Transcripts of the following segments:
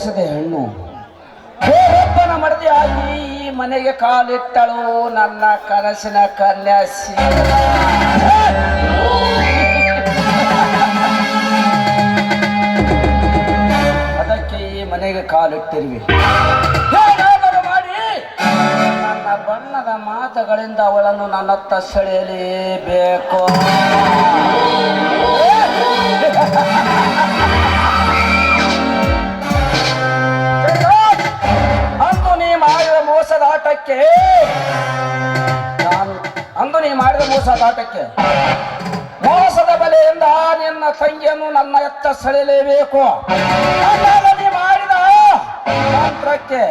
ಬಯಸದೆ ಹೆಣ್ಣು. ಮಡದಿ ಆಗಿ ಈ ಮನೆಗೆ ಕಾಲಿಟ್ಟಳು ನನ್ನ ಕನಸಿನ ಕನ್ಯಾಸಿ ಅದಕ್ಕೆ ಈ ಮನೆಗೆ ಕಾಲಿಟ್ಟಿರುವೆ. ನನ್ನ ಬಣ್ಣದ ಮಾತುಗಳಿಂದ ಅವಳನ್ನು ನನ್ನತ್ತ ಸೆಳೆಯಲೇಬೇಕು. ಮೋಸದ ನಾನು ಅಂದು ನೀ ಮಾಡಿದ ಮೋಸ ಮೋಸದ ಬಲೆಯಿಂದ ನಿನ್ನ ತಂಗಿಯನ್ನು ನನ್ನ ಎತ್ತ ಸೆಳೆಯಲೇಬೇಕು. ನೀ ಮಾಡಿದ ಮಂತ್ರಕ್ಕೆ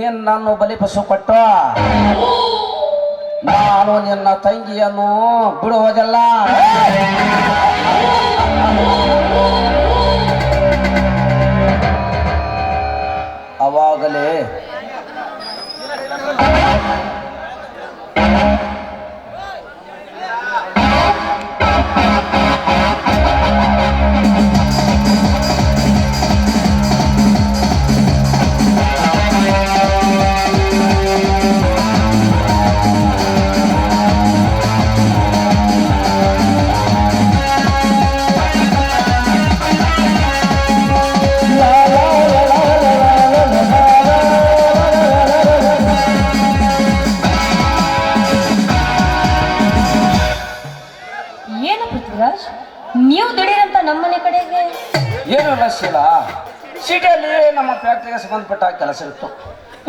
ನಿನ್ನನ್ನು ಬಲಿಪಸು ಕೊಟ್ಟು ನಾನು ನಿನ್ನ ತಂಗಿಯನ್ನು ಬಿಡುವುದಿಲ್ಲ. ಶೀಲ ಸಿಟಿಯಲ್ಲಿ ನಮ್ಮ ಫ್ಯಾಕ್ಟ್ರಿಗೆ ಸಂಬಂಧಪಟ್ಟ ಕೆಲಸ ಇತ್ತು.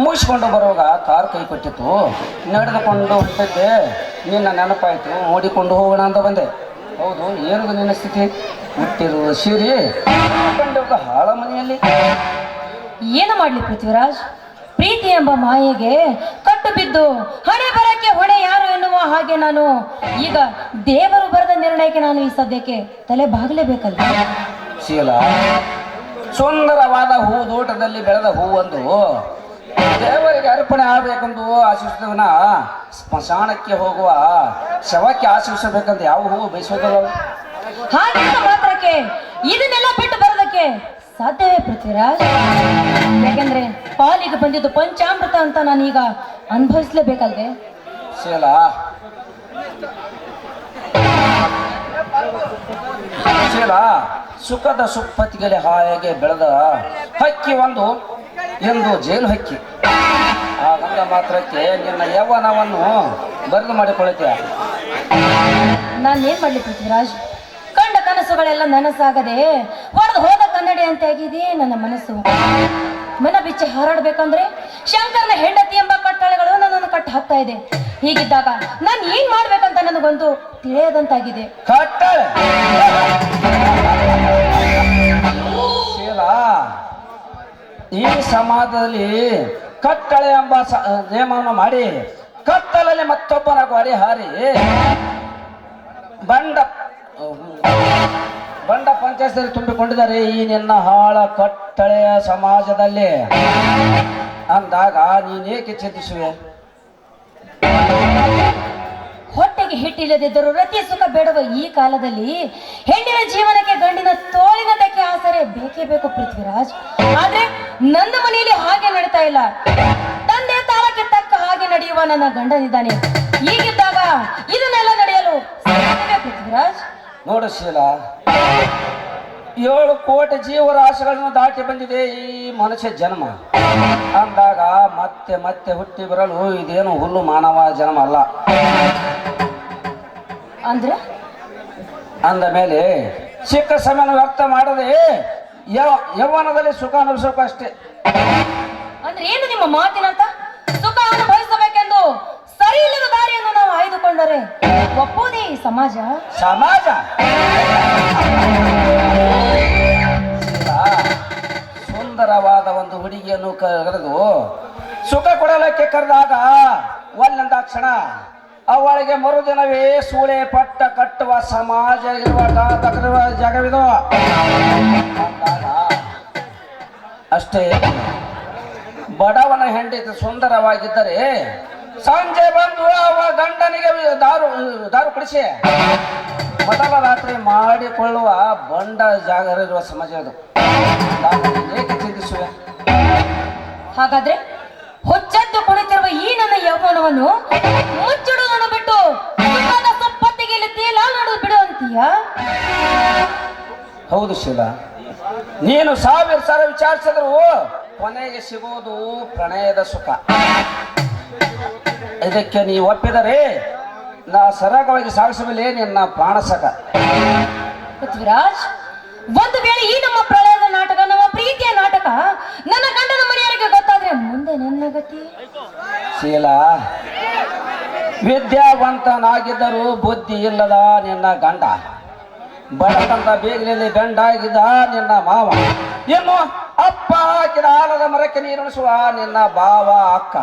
ಮುಗಿಸ್ಕೊಂಡು ಬರುವಾಗ ಕಾರ್ ಕೈ ಕೊಟ್ಟಿತ್ತು. ನಡೆದುಕೊಂಡು ಹೊಂಟಿದ್ದೆ ನಿನ್ನ ನೆನಪಾಯಿತು. ಓಡಿಕೊಂಡು ಹೋಗೋಣ ಅಂತ ಬಂದೆ. ಹೌದು, ಏನದು ನಿನ್ನ ಸ್ಥಿತಿ? ಹುಟ್ಟಿರುವ ಸೀರಿ ಹಾಳ ಮನೆಯಲ್ಲಿ. ಏನು ಮಾಡ್ಲಿ ಪೃಥ್ವಿರಾಜ್? ಪ್ರೀತಿ ಎಂಬ ಮಾಯೆಗೆ ಕಟ್ಟು ಬಿದ್ದು ಹಣೆ ಬರಕ್ಕೆ ಹೊಣೆ ಯಾರು ಎನ್ನುವ ಹಾಗೆ ನಾನು ಈಗ ದೇವರು ಬರೆದ ನಿರ್ಣಯಕ್ಕೆ ನಾನು ಈ ಸದ್ಯಕ್ಕೆ ತಲೆ ಬಾಗಲೇಬೇಕಲ್ಲ ಶೀಲ. ಸುಂದರವಾದ ಹೂ ತೋಟದಲ್ಲಿ ಬೆಳೆದ ಹೂವೊಂದು ದೇವರಿಗೆ ಅರ್ಪಣೆ ಆಗಬೇಕೆಂದು ಆಶಿಸಿದವನ ಸ್ಮಶಾನಕ್ಕೆ ಹೋಗುವ ಶವಕ್ಕೆ ಆಶಿಸಬೇಕಂತ ಯಾವ ಹೂವು ಬಯಸೋದಿಲ್ಲ ಹಾಗಿದ್ದ ಮಾತ್ರಕ್ಕೆ ಇದನ್ನೆಲ್ಲ ಬಿಟ್ಟು ಬರೋದಕ್ಕೆ ಸಾಧ್ಯವೇ ಪೃಥ್ವಿರಾಜ್? ಯಾಕಂದ್ರೆ ಪಾಲಿಗೆ ಬಂದಿದ್ದು ಪಂಚಾಮೃತ ಅಂತ ನಾನೀಗ ಅನುಭವಿಸ್ಲೇಬೇಕಲ್ವೇ? ಶೀಲ. ಶೀಲ. ಸುಖದ ಸುಪ್ಪತ್ತಿಗೆಲೆ ಹಾಯಾಗೆ ಬೆಳೆದ ಹಕ್ಕಿ ಒಂದು ಎಂದು ಜೇನು ಹಕ್ಕಿ. ಹಾಗಂದ ಮಾತ್ರಕ್ಕೆ ನಿನ್ನ ಯೌವನವನ್ನು ಬರೆದು ಮಾಡಿಕೊಳ್ಳುತ್ತೆ ನಾನು ಏನು ಮಾಡ್ಲಿ ಪೃಥ್ವಿರಾಜ್? ಕಂಡ ಕನಸುಗಳೆಲ್ಲ ನನಸಾಗದೆ ಹೊಡೆದು ಹೋದ ಕನ್ನಡಿ ಅಂತ ಆಗಿದೆ ನನ್ನ ಮನಸ್ಸು. ಮನ ಬಿಚ್ಚಿ ಹಾರಾಡ್ಬೇಕಂದ್ರೆ ಶಂಕರನ ಹೆಂಡತಿ ಎಂಬ ಕಟ್ಟಳೆಗಳು ನನ್ನನ್ನು ಕಟ್ಟ ಹಾಕ್ತಾ ಇದೆ. ಹೀಗಿದ್ದಾಗ ನಾನು ಏನ್ ಮಾಡ್ಬೇಕಂತ ನನಗೊಂದು ತಿಳಿಯದಂತಾಗಿದೆ. ಕಟ್ಟಳೆ? ಈ ಸಮಾಜದಲ್ಲಿ ಕಟ್ಟಳೆ ಎಂಬ ನಿಯಮವನ್ನು ಮಾಡಿ, ಕತ್ತಲಲ್ಲಿ ಮತ್ತೊಬ್ಬನ ಗಾಡಿ ಹಾರಿ, ಬಂಡ ಬಂಡ ಪಂಚಾಯತ್ ತುಂಬಿಕೊಂಡಿದ್ದಾರೆ ಈ ನಿನ್ನ ಹಾಳ ಕಟ್ಟಳೆಯ ಸಮಾಜದಲ್ಲಿ. ಅಂದಾಗ ನೀನೇಕೆ ಚಿಂತಿಸುವೆ? ಹೊಟ್ಟೆಗೆ ಹಿಟ್ಟಿಲ್ಲದಿದ್ದರೂ ರತಿ ಸುಖ ಬೇಡುವ ಈ ಕಾಲದಲ್ಲಿ? ಹೆಣ್ಣಿನ ಜೀವನಕ್ಕೆ ಗಂಡಿನ ತೋಳಿನ ತಕ್ಕೆ ಆಸರೆ ಬೇಕೇ ಬೇಕು ಪೃಥ್ವಿರಾಜ್. ಆದ್ರೆ ನನ್ನ ಮನೆಯಲ್ಲಿ ಹಾಗೆ ನಡೀತಾ ಇಲ್ಲ. ತಂದೆ ತಾಳಕ್ಕೆ ತಕ್ಕ ಹಾಗೆ ನಡೆಯುವ ನನ್ನ ಗಂಡನಿದ್ದಾನೆ. ಈಗಿದ್ದಾಗ ಇದನ್ನೆಲ್ಲ ನಡೆಯಲು ಪೃಥ್ವಿರಾಜ್? ನೋಡು ಶೀಲ, ಏಳು ಕೋಟಿ ಜೀವರಾಶಿಗಳನ್ನು ದಾಟಿ ಬಂದಿದೆ ಈ ಮನುಷ್ಯ ಜನ್ಮ. ಅಂದಾಗ ಮತ್ತೆ ಮತ್ತೆ ಹುಟ್ಟಿ ಬರಲು ಇದೇನು ಹುಲ್ಲು ಮಾನವ ಜನ್ಮ ಅಲ್ಲ. ಅಂದ್ರೆ? ಅಂದ ಮೇಲೆ ಸಿಕ್ಕ ಸಮಯನ ವ್ಯಕ್ತ ಮಾಡದೆ ಯವ ಯೌವನದಲ್ಲಿ ಸುಖ ಅನುಭವಿಸಬೇಕು ಅಷ್ಟೇ. ಅಂದ್ರೆ ಏನು ನಿಮ್ಮ ಮಾತಿನಂತ ಸುಖ ಅನುಭವಿಸಬೇಕೆಂದು ಸರಿ ಇಲ್ಲದ ದಾರಿಯನ್ನು ನಾವು ಆಯ್ದುಕೊಂಡರೆ ಒಪ್ಪುವುದೇ ಈ ಸಮಾಜ? ಸಮಾಜ? ಸುಂದರವಾದ ಒಂದು ಹುಡುಗಿಯನ್ನು ಕರೆದು ಸುಖ ಕೊಡಲಕ್ಕೆ ಕರೆದಾಗ ಒಲ್ಲಂದಾಕ್ಷಣ ಅವಳಿಗೆ ಮರುದಿನವೇ ಸೂಳೆ ಪಟ್ಟ ಕಟ್ಟುವ ಸಮಾಜ ಇರುವ ಜಗವಿದು. ಅಷ್ಟೇ. ಬಡವನ ಹೆಂಡತಿ ಸುಂದರವಾಗಿದ್ದರೆ ಸಂಜೆ ಬಂದು ಅವ ಗಂಡನಿಗೆ ದಾರು ದಾರು ಕುಡಿಸಿ. ಮೊದಲ ರಾತ್ರಿ ಮಾಡಿಕೊಳ್ಳುವ ಬಂಡ ಜಾಗರಿರುವ ಸಮಾಜ ಅದು. ಏಕೆ ಹಾಗಾದ್ರೆ? ಹುಚ್ಚದ್ದು ಕುಳಿತಿರುವ ಈ ನನ್ನ ಯೌವನವನ್ನು ಮುಚ್ಚಿಡುವುದನ್ನು ಬಿಟ್ಟು ಸುಖದ ಸಪ್ಪತ್ತಿಗೆಯಲ್ಲಿ ತೇಲಾಡುವುದು ಬಿಡು ಅಂತೀಯ ಹೌದು ಶೀಲ ನೀನು ಸಾವಿರ ಸಲ ವಿಚಾರಿಸಿದ್ರು ಕೊನೆಗೆ ಸಿಗೋದು ಪ್ರಣಯದ ಸುಖ. ಇದಕ್ಕೆ ನೀವು ಒಪ್ಪಿದರೆ ನಾ ಸರಾಗವಾಗಿ ಸಾಗಿಸಬಲ್ಲೇ ನಿನ್ನ ಪ್ರಾಣ ಸಖ ಪೃಥ್ವಿರಾಜ್ ಒಂದು ವೇಳೆ ಈ ನಮ್ಮ ಪ್ರಳಯದ ನಾಟಕ ನಮ್ಮ ಪ್ರೀತಿಯ ನಾಟಕ ನನ್ನ ಗೊತ್ತಾದ್ರೆ ಮುಂದೆ ನನ್ನ ಗತಿ? ಶೀಲ ವಿದ್ಯಾವಂತನಾಗಿದ್ದರೂ ಬುದ್ಧಿ ಇಲ್ಲದ ನಿನ್ನ ಗಂಡ. ಬಡತನದ ಬೇಗನಲ್ಲಿ ಬೆಂಡಾಗಿದ್ದ ನಿನ್ನ ಮಾವ. ಇನ್ನು ಅಪ್ಪ ಹಾಕಿದ ಆಲದ ಮರಕ್ಕೆ ನೀರುಣಿಸುವ ನಿನ್ನ ಬಾವ ಅಕ್ಕ.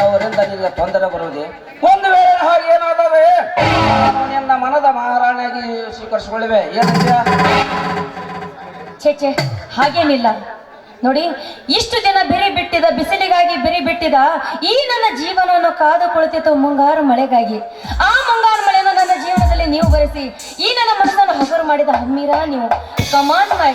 ಅವರಿಂದ ನಿನಗೆ ತೊಂದರೆ ಬರುವುದೇ? ಒಂದು ವೇಳೆ ಹಾಗೆ ಏನಾದರೆ ನಿನ್ನ ಮನದ ಮಹಾರಾಣಿಯಾಗಿ ಸ್ವೀಕರಿಸಿಕೊಳ್ಳುವೆ. ಏನಂತೀಯ? ಛೇ ಛೇ ಹಾಗೇನಿಲ್ಲ. ನೋಡಿ, ಇಷ್ಟು ದಿನ ಬಿರಿ ಬಿಟ್ಟಿದ, ಬಿಸಿಲಿಗಾಗಿ ಬೆರಿ ಬಿಟ್ಟಿದ, ಈ ನನ್ನ ಜೀವನವನ್ನು ಕಾದು ಕುಳಿತಿತ್ತು ಮುಂಗಾರು ಮಳೆಗಾಗಿ. ಆ ಮುಂಗಾರು ಮಳೆಯನ್ನು ನನ್ನ ಜೀವನದಲ್ಲಿ ನೀವು ಬರೆಸಿ, ಈ ನನ್ನ ಮನಸ್ಸನ್ನು ಹಗುರು ಮಾಡಿದ ಹಮ್ಮೀರ ನೀವು. ಕಮಾನ್ ಮೈ